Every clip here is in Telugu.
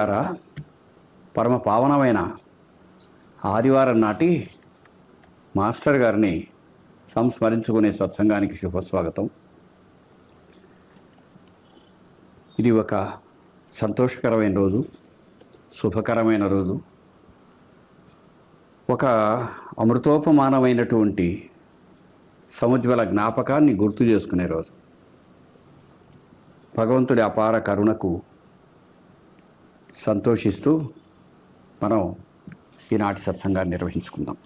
మిత్రులారా పరమ పావనమైన ఆదివారం నాటి మాస్టర్ గారిని సంస్మరించుకునే సత్సంగానికి శుభస్వాగతం. ఇది ఒక సంతోషకరమైన రోజు శుభకరమైన రోజు. ఒక అమృతోపమానమైనటువంటి సముజ్వల జ్ఞాపకాన్ని గుర్తు చేసుకునే రోజు. భగవంతుడి అపార కరుణకు సంతోషిస్తూ మనం ఈనాటి సత్సంగాన్ని నిర్వహించుకుందాం.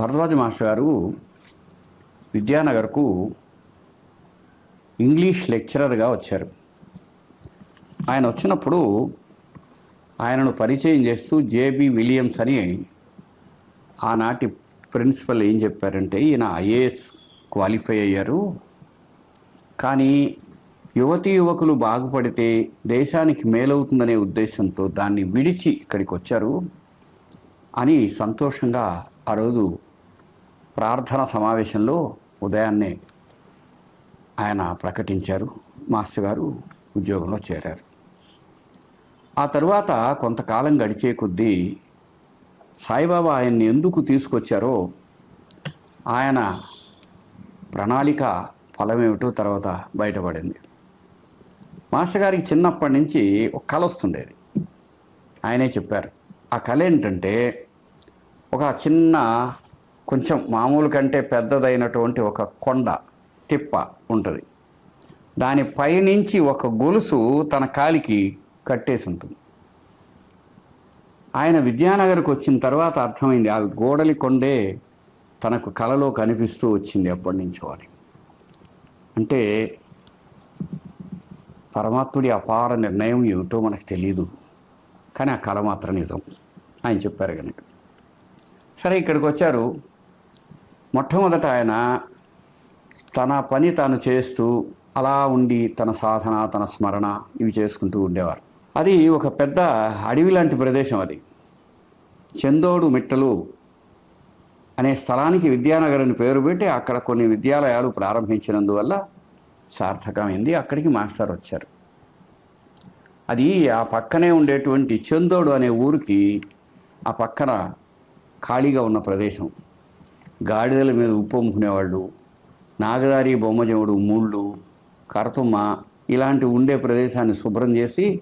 భరద్వాజ మాస్టర్ గారు విద్యానగర్కు ఇంగ్లీష్ లెక్చరర్గా వచ్చారు. ఆయన వచ్చినప్పుడు ఆయనను పరిచయం చేస్తూ జేబి విలియమ్స్ అని ఆనాటి ప్రిన్సిపల్ ఏం చెప్పారంటే ఈయన ఐఏఎస్ క్వాలిఫై అయ్యారు. కానీ యువతీ యువకులు బాగుపడితే దేశానికి మేలవుతుందనే ఉద్దేశంతో దాన్ని విడిచి ఇక్కడికి వచ్చారు అని సంతోషంగా ఆ రోజు ప్రార్థన సమావేశంలో ఉదయాన్నే ఆయన ప్రకటించారు. మాస్టర్ గారు ఉద్యోగంలో చేరారు. ఆ తరువాత కొంతకాలం గడిచే కొద్దీ సాయిబాబా ఆయన్ని ఎందుకు తీసుకొచ్చారో ఆయన ప్రణాళిక ఫలమేమిటో తర్వాత బయటపడింది. మాస్టర్ గారికి చిన్నప్పటి నుంచి ఒక కళ వస్తుండేది. ఆయనే చెప్పారు ఆ కళ ఏంటంటే ఒక చిన్న కొంచెం మామూలు కంటే పెద్దదైనటువంటి ఒక కొండ తిప్ప ఉంటుంది. దాని పైనుంచి ఒక గొలుసు తన కాలికి కట్టేసి ఉంటుంది. ఆయన విద్యానగర్కి వచ్చిన తర్వాత అర్థమైంది ఆ గోడలి కొండే తనకు కలలో కనిపిస్తూ వచ్చింది అప్పటి నుంచో అని అంటే పరమాత్ముడి అపార నిర్ణయం ఏమిటో మనకు తెలియదు కానీ ఆ కళ మాత్రం నిజం. ఆయన చెప్పారు కనుక. సరే ఇక్కడికి వచ్చారు. మొట్టమొదట ఆయన తన పని తాను చేస్తూ అలా ఉండి తన సాధన తన స్మరణ ఇవి చేసుకుంటూ ఉండేవారు. అది ఒక పెద్ద అడవి లాంటి ప్రదేశం అది. చందోడు మిట్టలు అనే స్థలానికి విద్యానగర్ అని పేరు పెట్టి అక్కడ కొన్ని విద్యాలయాలు ప్రారంభించినందువల్ల సార్థకమైంది అక్కడికి మాస్టర్ వచ్చారు. అది ఆ పక్కనే ఉండేటువంటి చందోడు అనే ఊరికి ఆ పక్కన ఖాళీగా ఉన్న ప్రదేశం. గాడిదల మీద ఉప్పొమ్ముకునేవాళ్ళు నాగదారి బొమ్మజముడు ముళ్ళు కరతుమ్మ ఇలాంటి ఉండే ప్రదేశాన్ని శుభ్రం చేసి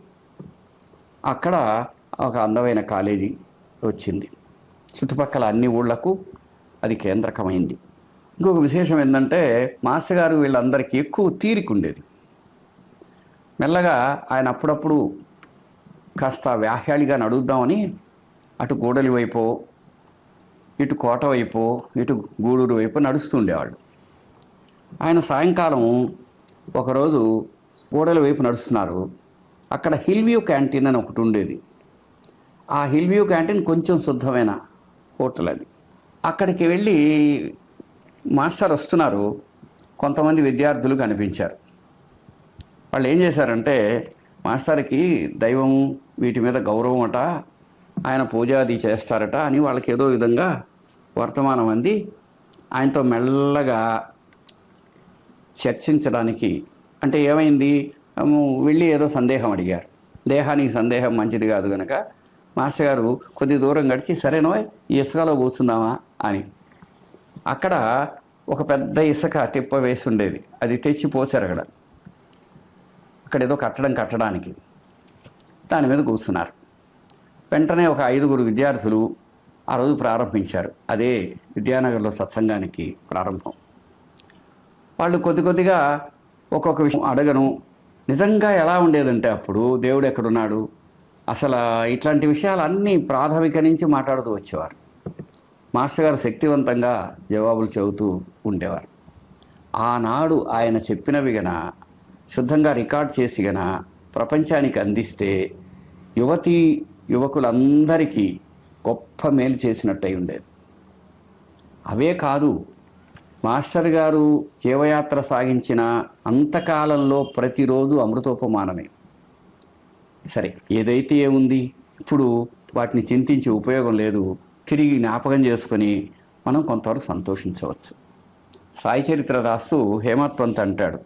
అక్కడ ఒక అందమైన కాలేజీ వచ్చింది. చుట్టుపక్కల అన్ని ఊళ్ళకు అది కేంద్రకమైంది. ఇంకొక విశేషం ఏంటంటే మాస్టర్ గారు వీళ్ళందరికీ ఎక్కువ తీరిక ఉండేది మెల్లగా ఆయన అప్పుడప్పుడు కాస్త వ్యాహ్యాళిగా నడుద్దామని అటు గూడలి వైపు ఇటు కోట వైపు ఇటు గూడూరు వైపు నడుస్తుండేవాళ్ళు. ఆయన సాయంకాలం ఒకరోజు గూడలి వైపు నడుస్తున్నారు. అక్కడ హిల్వ్యూ క్యాంటీన్ అని ఒకటి ఉండేది. ఆ హిల్వ్యూ క్యాంటీన్ కొంచెం శుద్ధమైన హోటల్ అది. అక్కడికి వెళ్ళి మాస్టర్ వస్తున్నారు. కొంతమంది విద్యార్థులు కనిపించారు. వాళ్ళు ఏం చేశారంటే మాస్టర్కి దైవం వీటి మీద గౌరవం అట ఆయన పూజాది చేస్తారట అని వాళ్ళకి ఏదో విధంగా వర్తమానం అంది. ఆయనతో మెల్లగా చర్చించడానికి అంటే ఏమైంది? వెళ్ళి ఏదో సందేహం అడిగారు. దేహానికి సందేహం మంచిది కాదు కనుక మాస్టర్ గారు కొద్ది దూరం గడిచి సరేనో ఇసుకలో కూర్చుందామా? అని. అక్కడ ఒక పెద్ద ఇసుక తిప్ప వేసి ఉండేది. అది తెచ్చి పోసారు అక్కడ. అక్కడ ఏదో కట్టడం కట్టడానికి. దాని మీద కూర్చున్నారు. వెంటనే ఒక ఐదుగురు విద్యార్థులు ఆ రోజు ప్రారంభించారు. అదే విద్యానగర్లో సత్సంగానికి ప్రారంభం. వాళ్ళు కొద్ది కొద్దిగా ఒక్కొక్క విషయం అడగను. నిజంగా ఎలా ఉండేదంటే అప్పుడు దేవుడు ఎక్కడున్నాడు? అసలు ఇట్లాంటి విషయాలు అన్నీ ప్రాథమిక నుంచి మాట్లాడుతూ వచ్చేవారు. మాస్టర్ గారు శక్తివంతంగా జవాబులు చెబుతూ ఉండేవారు. ఆనాడు ఆయన చెప్పినవి గన శుద్ధంగా రికార్డ్ చేసి గన ప్రపంచానికి అందిస్తే యువతీ యువకులందరికీ గొప్ప మేలు చేసినట్టయి ఉండేది. అవే కాదు మాస్టర్ గారు జీవయాత్ర సాగించిన అంతకాలంలో ప్రతిరోజు అమృతోపమానమే. సరే ఏదైతే ఏముంది ఇప్పుడు వాటిని చింతించి ఉపయోగం లేదు తిరిగి జ్ఞాపకం చేసుకొని మనం కొంతవరకు సంతోషించవచ్చు. సాయి చరిత్ర రాస్తూ హేమత్ పంత్ అంటాడు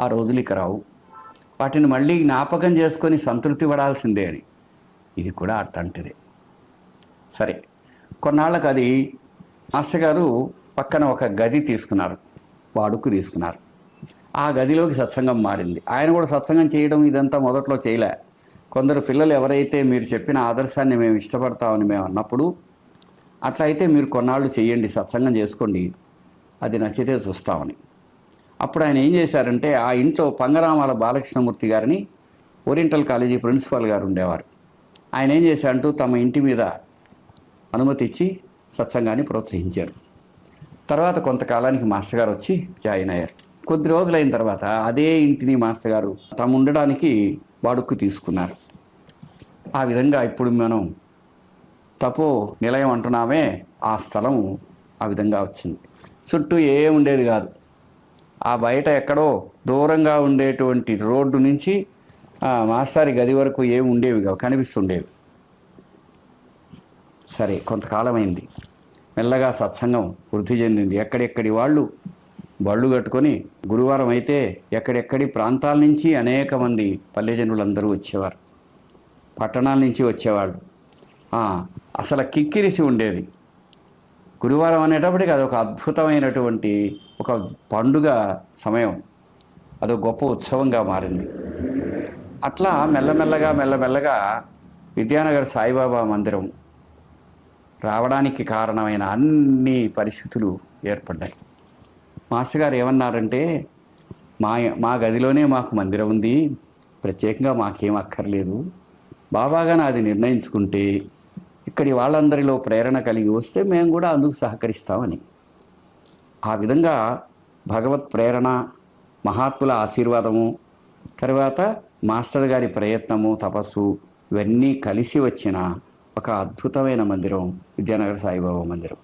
ఆ రోజులు ఇక రావు. వాటిని మళ్ళీ జ్ఞాపకం చేసుకొని సంతృప్తి పడాల్సిందే అని. ఇది కూడా అట్లాంటిదే. సరే కొన్నాళ్ళకు అది మాస్టర్ గారు పక్కన ఒక గది తీసుకున్నారు వాడుకు తీసుకున్నారు. ఆ గదిలోకి సత్సంగం మారింది. ఆయన కూడా సత్సంగం చేయడం ఇదంతా మొదట్లో చేయలే. కొందరు పిల్లలు ఎవరైతే మీరు చెప్పిన ఆదర్శాన్ని మేము ఇష్టపడతామని మేము అన్నప్పుడు అట్లా అయితే మీరు కొన్నాళ్ళు చేయండి సత్సంగం చేసుకోండి. అది నచ్చితే చూస్తామని. అప్పుడు ఆయన ఏం చేశారంటే ఆ ఇంట్లో పంగరామాల బాలకృష్ణమూర్తి గారిని ఓరియంటల్ కాలేజీ ప్రిన్సిపాల్ గారు ఉండేవారు. ఆయన ఏం చేశారంటూ తమ ఇంటి మీద అనుమతి ఇచ్చి సత్సంగాన్ని ప్రోత్సహించారు. తర్వాత కొంతకాలానికి మాస్టర్ గారు వచ్చి జాయిన్ అయ్యారు. కొద్ది రోజులైన తర్వాత అదే ఇంటిని మాస్టర్ గారు తాము ఉండడానికి వాడుక్కు తీసుకున్నారు. ఆ విధంగా ఇప్పుడు మనం తపో నిలయం అంటున్నామే ఆ స్థలం ఆ విధంగా వచ్చింది. చుట్టూ ఏ ఉండేది కాదు. ఆ బయట ఎక్కడో దూరంగా ఉండేటువంటి రోడ్డు నుంచి ఆ మాస్టారి గది వరకు ఏమి ఉండేవి కావు కనిపిస్తుండేవి. సరే కొంతకాలమైంది. మెల్లగా సత్సంగం వృద్ధి చెందింది. ఎక్కడెక్కడి వాళ్ళు బళ్ళు కట్టుకొని గురువారం అయితే ఎక్కడెక్కడి ప్రాంతాల నుంచి అనేక మంది పల్లెజనులందరూ వచ్చేవారు. పట్టణాల నుంచి వచ్చేవాళ్ళు. అసలు కిక్కిరిసి ఉండేది. గురువారం అనేటప్పటికి అదొక అద్భుతమైనటువంటి ఒక పండుగ సమయం. అది గొప్ప ఉత్సవంగా మారింది. అట్లా మెల్లమెల్లగా మెల్లమెల్లగా విద్యానగర్ సాయిబాబా మందిరం రావడానికి కారణమైన అన్ని పరిస్థితులు ఏర్పడ్డాయి. మాస్టర్ గారు ఏమన్నారంటే మా మా గదిలోనే మాకు మందిరం ఉంది. ప్రత్యేకంగా మాకేం అక్కర్లేదు. బాబాగా నాది నిర్ణయించుకుంటే ఇక్కడి వాళ్ళందరిలో ప్రేరణ కలిగి వస్తే మేము కూడా అందుకు సహకరిస్తామని. ఆ విధంగా భగవత్ ప్రేరణ మహాత్ముల ఆశీర్వాదము తర్వాత మాస్టర్ గారి ప్రయత్నము తపస్సు ఇవన్నీ కలిసి వచ్చిన ఒక అద్భుతమైన మందిరం విద్యానగర సాయిబాబా మందిరం.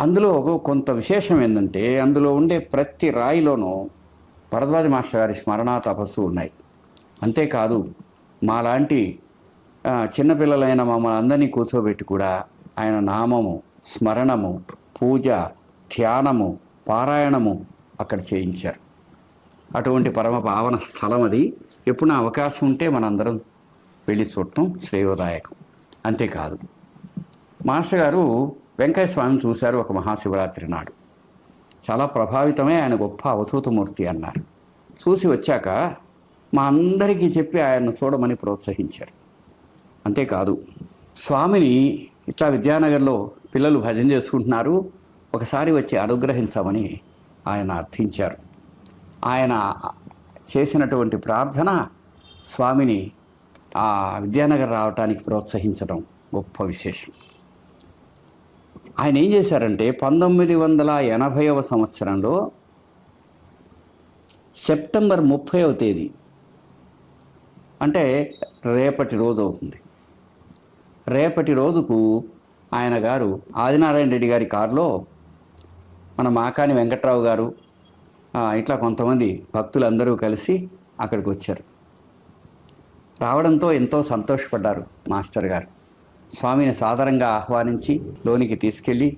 అందులో ఒక కొంత విశేషం ఏంటంటే అందులో ఉండే ప్రతి రాయిలోనూ భరద్వాజ మాస్టర్ గారి స్మరణ తపస్సు ఉన్నాయి. అంతేకాదు మాలాంటి చిన్నపిల్లలైన మమ్మల్ని అందరినీ కూర్చోబెట్టి కూడా ఆయన నామము స్మరణము పూజ ధ్యానము పారాయణము అక్కడ చేయించారు. అటువంటి పరమ పావన స్థలం అది. ఎప్పుడు నా అవకాశం ఉంటే మనందరం వెళ్ళి చూడటం శ్రేయోదాయకం. అంతేకాదు మాస్టర్ గారు వెంకయ్య స్వామిని చూశారు ఒక మహాశివరాత్రి నాడు. చాలా ప్రభావితమే ఆయన గొప్ప అవధూతమూర్తి అన్నారు. చూసి వచ్చాక మా అందరికీ చెప్పి ఆయన్ను చూడమని ప్రోత్సహించారు. అంతేకాదు. స్వామిని ఇట్లా విద్యానగర్లో పిల్లలు భజన చేసుకుంటున్నారు. ఒకసారి వచ్చి అనుగ్రహించమని ఆయన అర్థించారు. ఆయన చేసినటువంటి ప్రార్థన స్వామిని ఆ విద్యానగర్ రావటానికి ప్రోత్సహించడం గొప్ప విశేషం. ఆయన ఏం చేశారంటే పంతొమ్మిది వందల ఎనభైవ సంవత్సరంలో సెప్టెంబర్ ముప్పైవ తేదీ అంటే రేపటి రోజు అవుతుంది. రేపటి రోజుకు ఆయన గారు ఆదినారాయణ రెడ్డి గారి కారులో మన మాకాని వెంకట్రావు గారు ఇట్లా కొంతమంది భక్తులందరూ కలిసి అక్కడికి వచ్చారు. రావడంతో ఎంతో సంతోషపడ్డారు మాస్టర్ గారు. స్వామిని సాధారణంగా ఆహ్వానించి లోనికి తీసుకెళ్ళి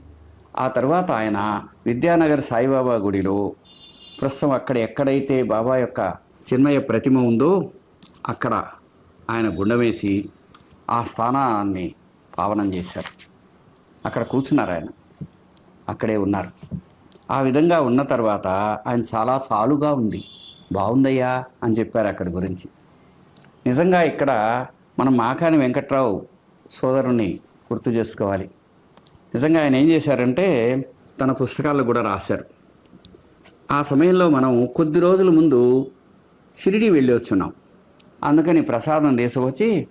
ఆ తర్వాత ఆయన విద్యానగర్ సాయిబాబా గుడిలో ప్రస్తుతం అక్కడ ఎక్కడైతే బాబా యొక్క చిన్మయ ప్రతిమ ఉందో అక్కడ ఆయన గుండమేసి ఆ స్థానాన్ని పావనం చేశారు. అక్కడ కూర్చున్నారు ఆయన. అక్కడే ఉన్నారు. ఆ విధంగా ఉన్న తర్వాత ఆయన చాలా చాలుగా ఉంది. బాగుందయ్యా అని చెప్పారు అక్కడి గురించి. నిజంగా ఇక్కడ మనం మాకాని వెంకట్రావు సోదరుని గుర్తు చేసుకోవాలి. నిజంగా ఆయన ఏం చేశారంటే తన పుస్తకాలు కూడా రాశారు. ఆ సమయంలో మనం కొద్ది రోజుల ముందు షిరిడి వెళ్ళి వచ్చున్నాం. అందుకని ప్రసాదం తీసుకొచ్చి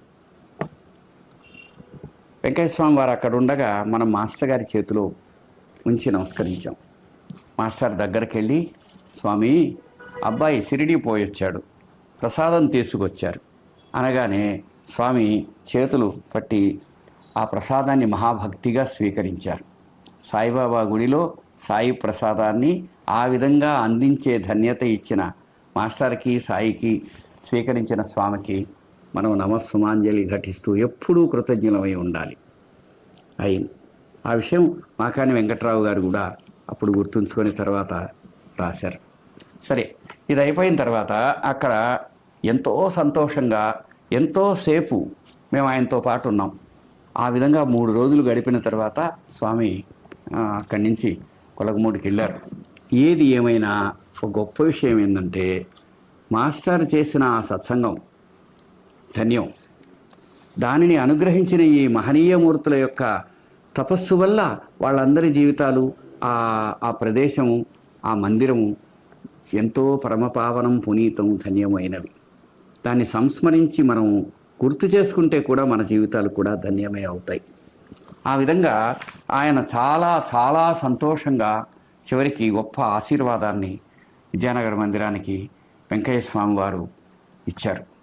వెంకయ్య స్వామి వారు అక్కడ ఉండగా మనం మాస్టర్ గారి చేతిలో ఉంచి నమస్కరించాం. మాస్టర్ దగ్గరికి వెళ్ళి స్వామి అబ్బాయి సిరిడి పోయొచ్చాడు. ప్రసాదం తీసుకొచ్చారు. అనగానే స్వామి చేతులు పట్టి ఆ ప్రసాదాన్ని మహాభక్తిగా స్వీకరించారు. సాయిబాబా గుడిలో సాయి ప్రసాదాన్ని ఆ విధంగా అందించే ధన్యత ఇచ్చిన మాస్టర్కి సాయికి స్వీకరించిన స్వామికి మనం నమస్సుమాంజలి ఘటిస్తూ ఎప్పుడూ కృతజ్ఞులమై ఉండాలి. అయింది ఆ విషయం మాకాని వెంకట్రావు గారు కూడా అప్పుడు గుర్తుంచుకొని తర్వాత రాశారు. సరే ఇది అయిపోయిన తర్వాత అక్కడ ఎంతో సంతోషంగా ఎంతోసేపు మేము ఆయనతో పాటు ఉన్నాం. ఆ విధంగా మూడు రోజులు గడిపిన తర్వాత స్వామి అక్కడి నుంచి కొలగమూడికి వెళ్ళారు. ఏది ఏమైనా ఒక గొప్ప విషయం ఏంటంటే మాస్టర్ చేసిన ఆ సత్సంగం ధన్యం. దానిని అనుగ్రహించిన ఈ మహనీయ మూర్తుల యొక్క తపస్సు వల్ల వాళ్ళందరి జీవితాలు ఆ ఆ ప్రదేశము ఆ మందిరము ఎంతో పరమపావనం పునీతం ధన్యమైనవి. దాన్ని సంస్మరించి మనం గుర్తు చేసుకుంటే కూడా మన జీవితాలు కూడా ధన్యమే అవుతాయి. ఆ విధంగా ఆయన చాలా చాలా సంతోషంగా చివరికి గొప్ప ఆశీర్వాదాన్ని విద్యానగర్ మందిరానికి వెంకయ్య స్వామి వారు ఇచ్చారు.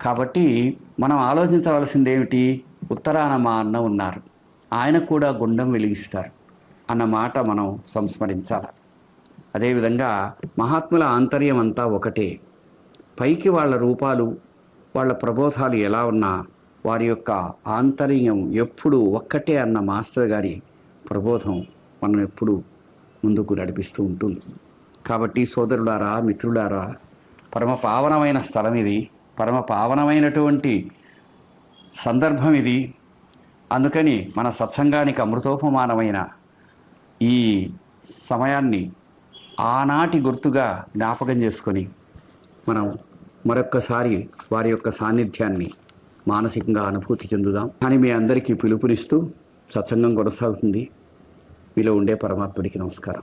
కాబట్టి మనం ఆలోచించవలసింది ఏమిటి ఉత్తరాన మా అన్న ఉన్నారు. ఆయన కూడా గుండం వెలిగిస్తారు. అన్న మాట మనం సంస్మరించాలి. అదేవిధంగా మహాత్ముల ఆంతర్యం అంతా ఒకటే. పైకి వాళ్ళ రూపాలు వాళ్ళ ప్రబోధాలు ఎలా ఉన్నా వారి యొక్క ఆంతర్యం ఎప్పుడు ఒక్కటే అన్న మాస్టర్ గారి ప్రబోధం మనం ఎప్పుడు ముందుకు నడిపిస్తూ ఉంటుంది. కాబట్టి సోదరులారా మిత్రులారా పరమ పావనమైన స్థలం ఇది పరమ పావనమైనటువంటి సందర్భం ఇది. అందుకని మన సత్సంగానికి అమృతోపమానమైన ఈ సమయాన్ని ఆనాటి గుర్తుగా జ్ఞాపకం చేసుకొని మనం మరొక్కసారి వారి యొక్క సాన్నిధ్యాన్ని మానసికంగా అనుభూతి చెందుదాం. అని మీ అందరికీ పిలుపునిస్తూ సత్సంగం కొనసాగుతుంది. మీలో ఉండే పరమాత్ముడికి నమస్కారం.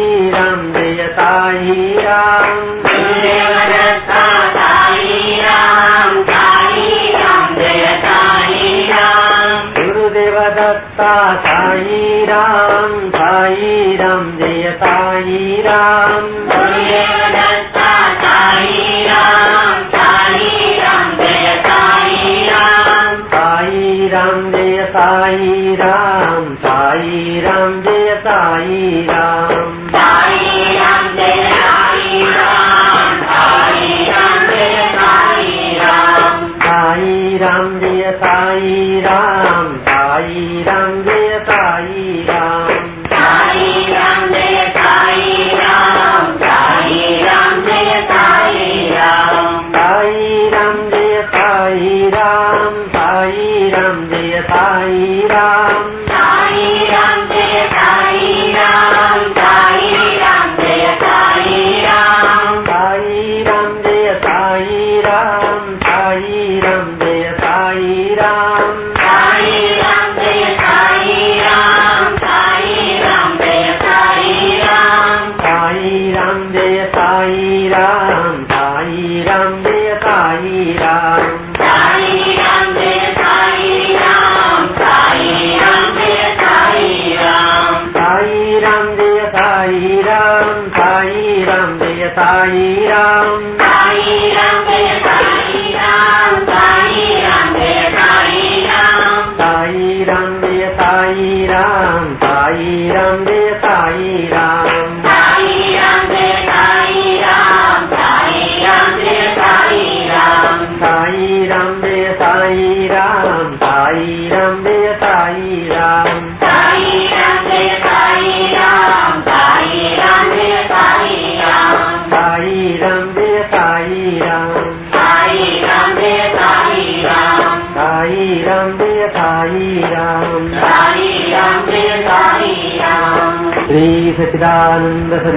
साई राम साई राम जय साई राम साई राम जय साई राम जय साई राम